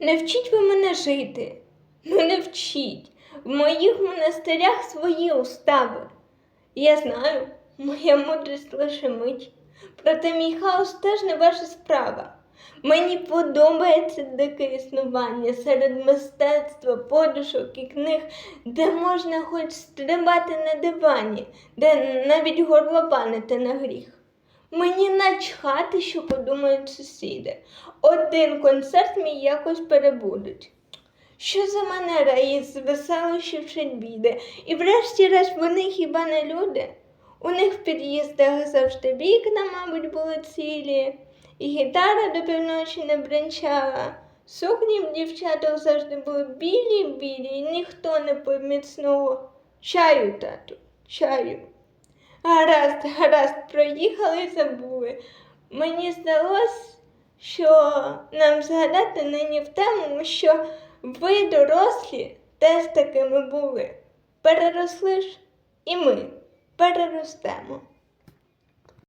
Не вчіть ви мене жити. Ну не вчіть. В моїх монастирях свої устави. Я знаю, моя мудрість лише мить. Проте мій хаос теж не ваша справа. Мені подобається дике існування серед мистецтва, подушок і книг, де можна хоч стрибати на дивані, де навіть горлопанити на гріх. Мені начхати, що подумають сусіди. Один концерт мій якось перебудуть. Що за манера із веселощів вчить біди? І врешті-решт вони хіба не люди? У них в під'їздах завжди вікна, мабуть, були цілі, і гітара до півночі не бренчала. Сукні в дівчаток завжди були білі-білі, і ніхто не пив міцного. Чаю, тату, чаю. Гаразд, гаразд, проїхали і забули. Мені здалось, що нам згадати нині в тему, що ви, дорослі, теж такими були. Переросли ж і ми переростемо.